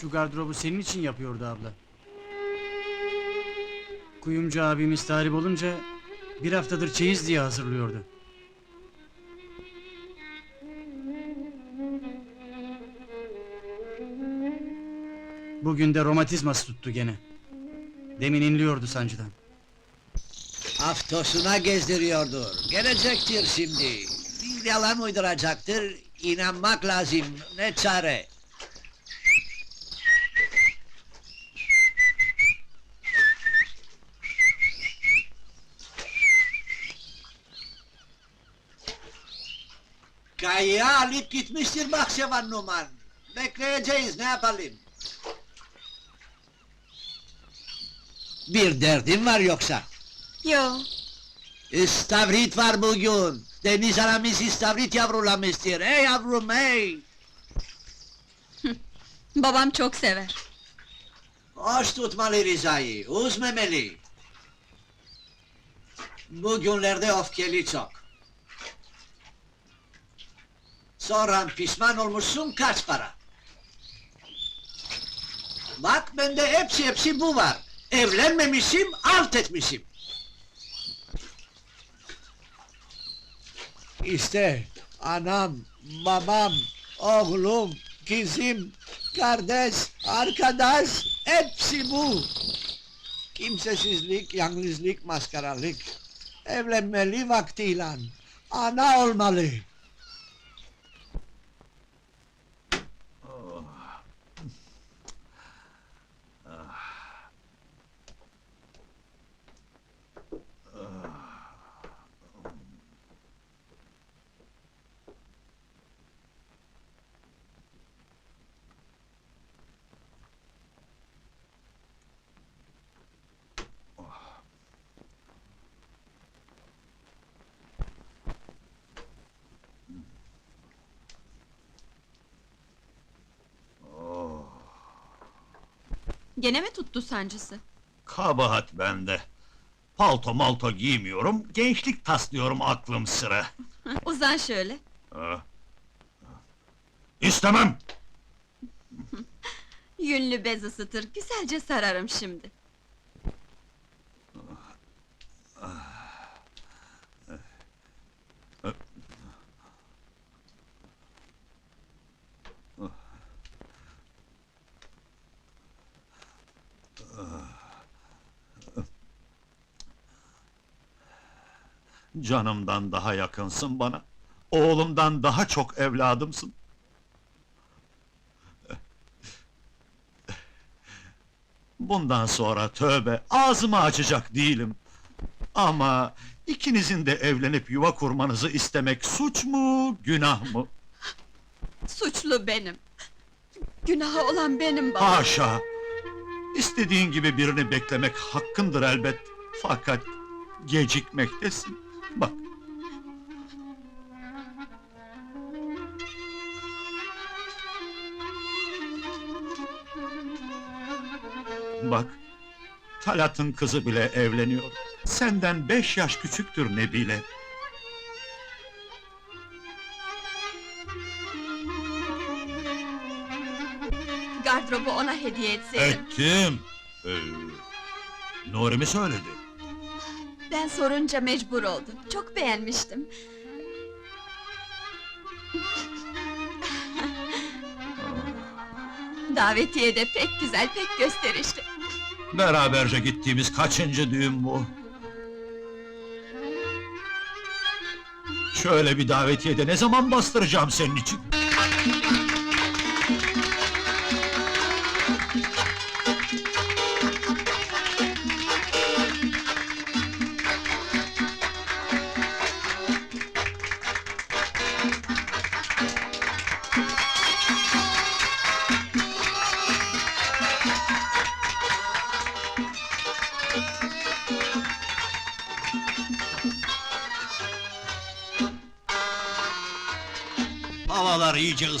Şu gardırobu senin için yapıyordu abla. Kuyumcu abimiz talip olunca bir haftadır çeyiz diye hazırlıyordu. Bugün de romatizması tuttu gene. Demin inliyordu sancıdan. Haftosuna gezdiriyordur. Gelecektir şimdi. Bir yalan uyduracaktır. İnanmak lazım. Ne çare? Kayı alıp gitmiştir Bahçevan Numan. Bekleyeceğiz ne yapalım? Bir derdin var yoksa? Yo, İstavrit var bugün. Deniz anamız istavrit yavrulamıştır. Ey yavrum ey! babam çok sever. Hoş tutmalı Rıza'yı, üzmemeli. Bugünlerde öfkeli çok. Sonra pişman olmuşsun kaç para? Bak bende hepsi hepsi bu var. Evlenmemişim, alt etmişim. İşte anam, babam, oğlum, kızım, kardeş, arkadaş, hepsi bu. Kimsesizlik, yalnızlık, maskaralık. Evlenmeli vaktiyle. Ana olmalı. Gene mi tuttu sancısı? Kabahat bende. Palto malto giymiyorum, gençlik taslıyorum aklım sıra. Uzan şöyle. Ah. İstemem! Yünlü bez ısıtır, güzelce sararım şimdi. Canımdan daha yakınsın bana. Oğlumdan daha çok evladımsın. Bundan sonra tövbe, ağzımı açacak değilim. Ama ikinizin de evlenip yuva kurmanızı istemek suç mu, günah mı? Suçlu benim. Günahı olan benim babam. Haşa! İstediğin gibi birini beklemek hakkındır elbet. Fakat gecikmektesin. Bak, bak. Talat'ın kızı bile evleniyor. Senden beş yaş küçüktür Nebile. Gardırobu ona hediye etseydim. Ettim. Ee, Nuri mi söyledi? Sorunca mecbur oldu. Çok beğenmiştim. Davetiye de pek güzel, pek gösterişli. Beraberce gittiğimiz kaçıncı düğün bu? Şöyle bir davetiye de ne zaman bastıracağım senin için?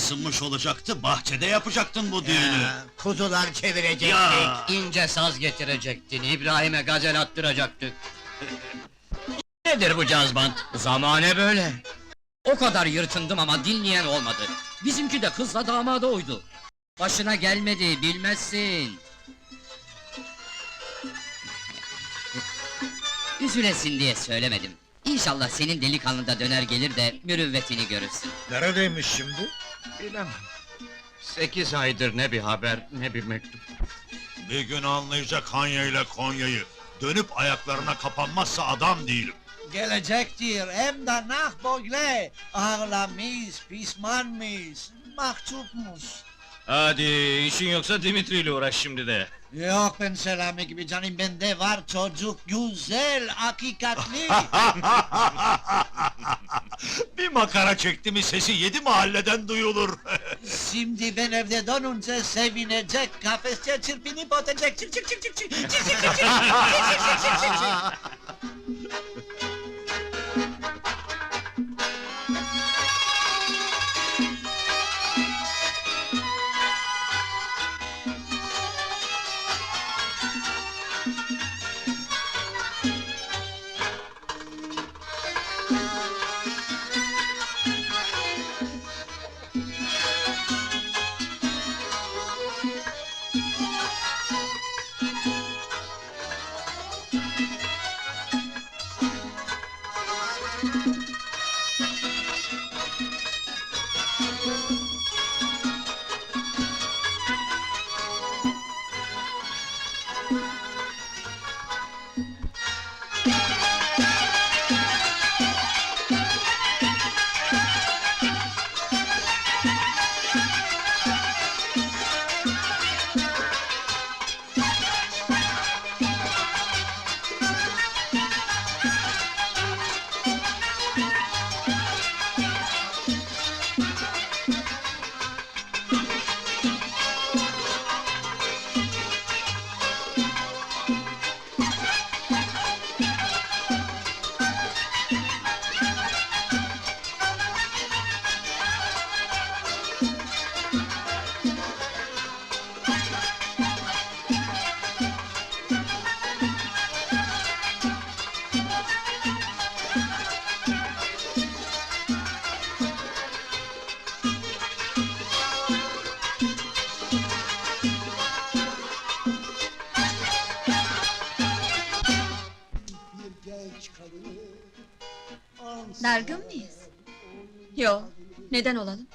Isınmış olacaktı, bahçede yapacaktın bu düğünü. kuzular çevirecektik. Ya! İnce saz getirecektin, İbrahim'e gazel attıracaktık. Nedir bu cazbant? Zamane böyle. O kadar yırtındım ama dinleyen olmadı. Bizimki de kızla damada uydu. Başına gelmedi, bilmezsin. Üzülesin diye söylemedim. İnşallah senin delikanlı döner gelir de mürüvvetini görürsün. Neredeymiş şimdi? Bilemem. Sekiz aydır ne bir haber, ne bir mektup. Bir gün anlayacak Hanya ile Konya'yı. Dönüp ayaklarına kapanmazsa adam değilim. Gelecektir hem de nah böyle. Ağlamış, pişmanmış, mahcupmuş. Hadi işin yoksa Dimitri ile uğraş şimdi de. Yok ben Selami gibi canım bende var çocuk güzel, hakikatli. bir makara çekti mi sesi yedi mahalleden duyulur. Şimdi ben evde dönünce sevinecek, kafeste çırpınıp ötecek. Çık çık çık çık çık çık çık çık çık çık çık çık çık Dargın mıyız? Yo, neden olalım?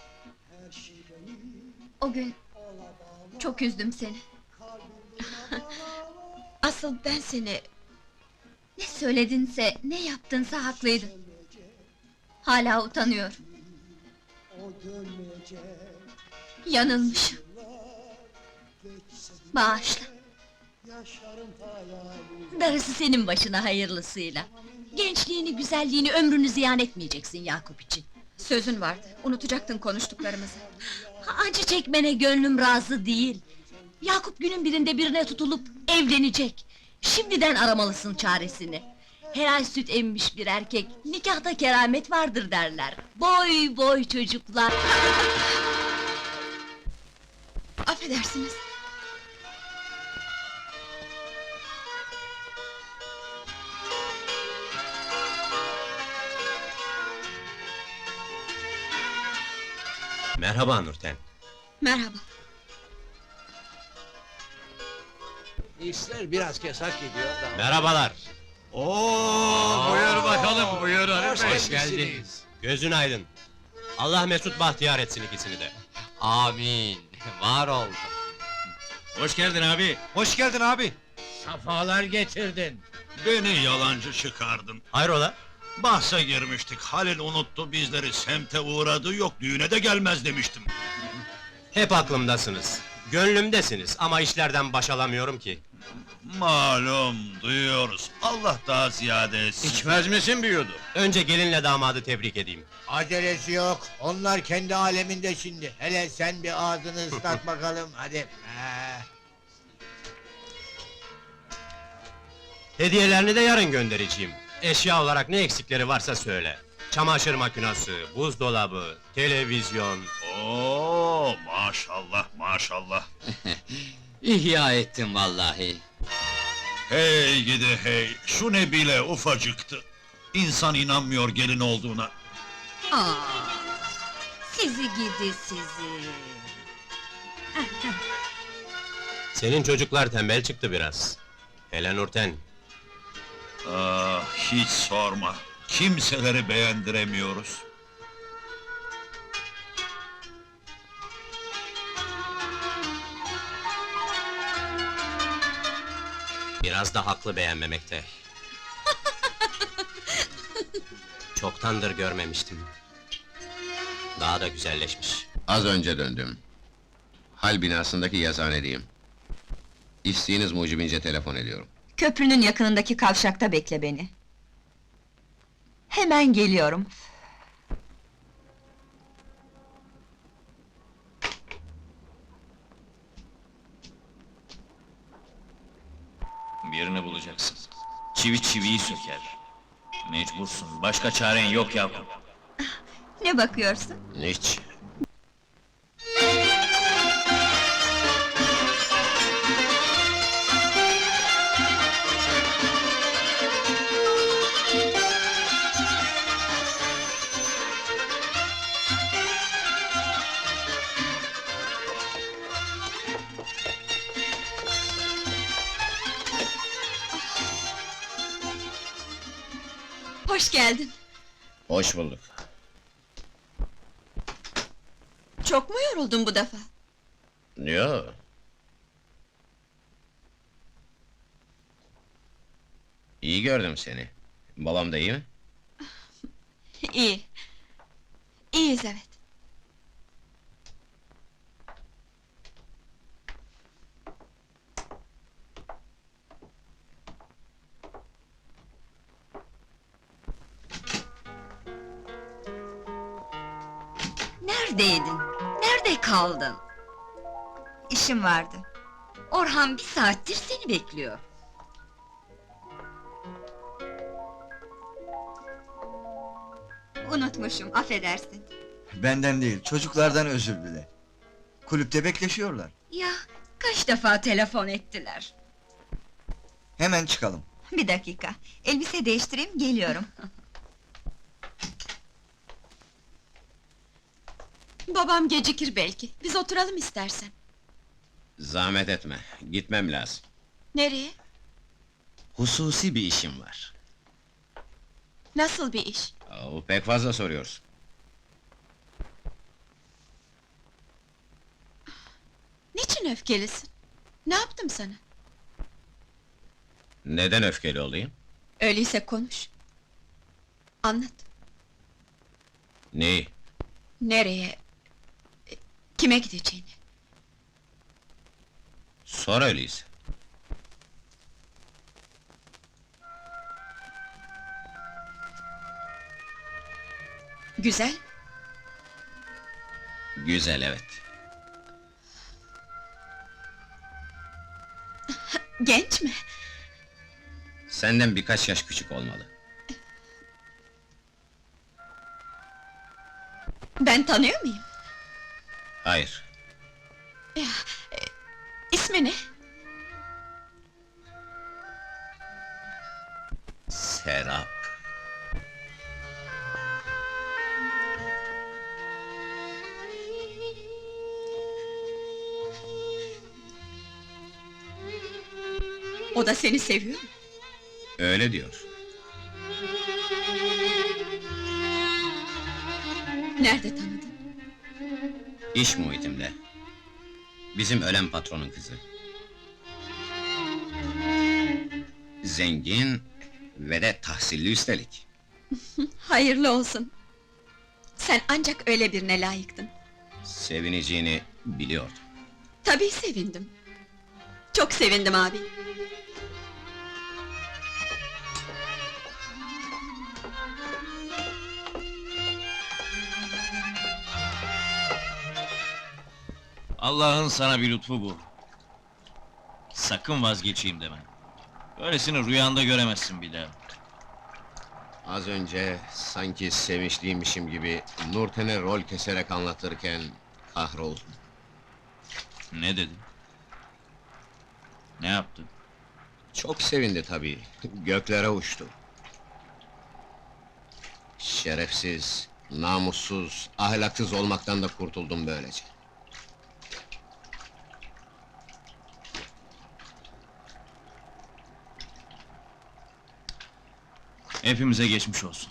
O gün çok üzdüm seni. Asıl ben seni... Ne söyledinse, ne yaptınsa haklıydın. Hala utanıyorum. Yanılmışım. Bağışla. Darısı senin başına hayırlısıyla. Gençliğini, güzelliğini, ömrünü ziyan etmeyeceksin Yakup için. Sözün vardı, unutacaktın konuştuklarımızı. Acı çekmene gönlüm razı değil. Yakup günün birinde birine tutulup evlenecek. Şimdiden aramalısın çaresini. Her ay süt emmiş bir erkek, nikahta keramet vardır derler. Boy boy çocuklar. Affedersiniz. Merhaba Nurten. Merhaba. İşler biraz kesak gidiyor da. Merhabalar. Oo, Buyur bakalım, buyur Hoş, Hoş geldiniz. Gözün aydın. Allah mesut bahtiyar etsin ikisini de. Amin, var ol. Hoş geldin abi. Hoş geldin abi. Safalar getirdin. Beni yalancı çıkardın. Hayrola? Bahse girmiştik. Halil unuttu bizleri. Semte uğradı yok düğüne de gelmez demiştim. Hep aklımdasınız. Gönlümdesiniz ama işlerden baş alamıyorum ki. Malum duyuyoruz. Allah daha ziyade etsin. İçmez misin bir yudum? Önce gelinle damadı tebrik edeyim. Acelesi yok. Onlar kendi aleminde şimdi. Hele sen bir ağzını ıslat bakalım. Hadi. Ee, Hediyelerini de yarın göndereceğim. Eşya olarak ne eksikleri varsa söyle. Çamaşır makinesi, buzdolabı, televizyon... Oo, maşallah maşallah. İhya ettim vallahi. Hey gidi hey, şu ne bile ufacıktı. İnsan inanmıyor gelin olduğuna. Aa, sizi gidi sizi. Senin çocuklar tembel çıktı biraz. Hele Nurten. Ah, hiç sorma. Kimseleri beğendiremiyoruz. Biraz da haklı beğenmemekte. Çoktandır görmemiştim. Daha da güzelleşmiş. Az önce döndüm. Hal binasındaki yazıhanedeyim. İsteğiniz mucibince telefon ediyorum. Köprünün yakınındaki kavşakta bekle beni. Hemen geliyorum. Birini bulacaksın. Çivi çiviyi söker. Mecbursun, başka çaren yok Yakup. Ne bakıyorsun? Hiç. Hoş geldin. Hoş bulduk. Çok mu yoruldun bu defa? Yo. İyi gördüm seni. Babam da iyi mi? İyi. İyiyiz evet. Neredeydin? Nerede kaldın? İşim vardı. Orhan bir saattir seni bekliyor. Unutmuşum, affedersin. Benden değil, çocuklardan özür dile. Kulüpte bekleşiyorlar. Ya kaç defa telefon ettiler? Hemen çıkalım. Bir dakika, elbise değiştireyim, geliyorum. Babam gecikir belki. Biz oturalım istersen. Zahmet etme. Gitmem lazım. Nereye? Hususi bir işim var. Nasıl bir iş? Oo, pek fazla soruyorsun. Niçin öfkelisin? Ne yaptım sana? Neden öfkeli olayım? Öyleyse konuş. Anlat. Neyi? Nereye? Kime gideceğini? Sor öyleyse. Güzel. Güzel evet. Genç mi? Senden birkaç yaş küçük olmalı. Ben tanıyor muyum? Hayır. İsmi ne? Serap. O da seni seviyor mu? Öyle diyor. Nerede tanıdın? İş muhitimde. Bizim ölen patronun kızı. Zengin ve de tahsilli üstelik. Hayırlı olsun. Sen ancak öyle birine layıktın. Sevineceğini biliyordum. Tabii sevindim. Çok sevindim abi. Allah'ın sana bir lütfu bu. Sakın vazgeçeyim deme. Böylesini rüyanda göremezsin bir daha. Az önce sanki sevinçliymişim gibi Nurten'e rol keserek anlatırken kahroldum. Ne dedin? Ne yaptın? Çok sevindi tabii, göklere uçtu. Şerefsiz, namussuz, ahlaksız olmaktan da kurtuldum böylece. Hepimize geçmiş olsun.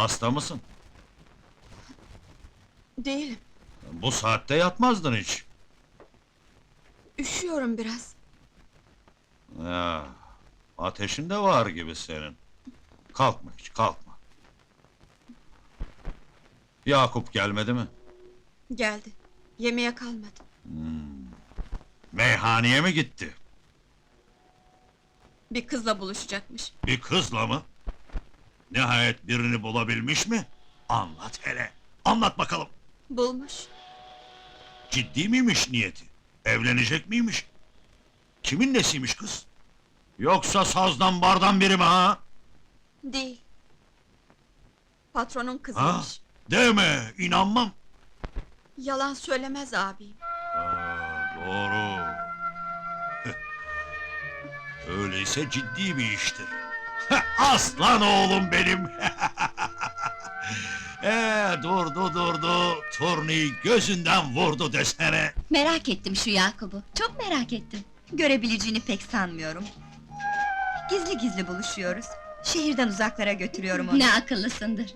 Hasta mısın? Değilim. Bu saatte yatmazdın hiç. Üşüyorum biraz. Ya, ateşin de var gibi senin. Kalkma hiç, kalkma. Yakup gelmedi mi? Geldi. Yemeğe kalmadı. Meyhaneye mi gitti? Bir kızla buluşacakmış. Bir kızla mı? Nihayet birini bulabilmiş mi? Anlat hele, anlat bakalım. Bulmuş. Ciddi miymiş niyeti? Evlenecek miymiş? Kimin nesiymiş kız? Yoksa sazdan bardan biri mi ha? Değil. Patronun Ha? kızıymış. Deme, inanmam. Yalan söylemez abim. Aa, doğru. Öyleyse ciddi bir iştir. Aslan oğlum benim. ee, durdu durdu, turneyi gözünden vurdu desene. Merak ettim şu Yakup'u, çok merak ettim. Görebileceğini pek sanmıyorum. Gizli gizli buluşuyoruz. Şehirden uzaklara götürüyorum onu. Ne akıllısındır.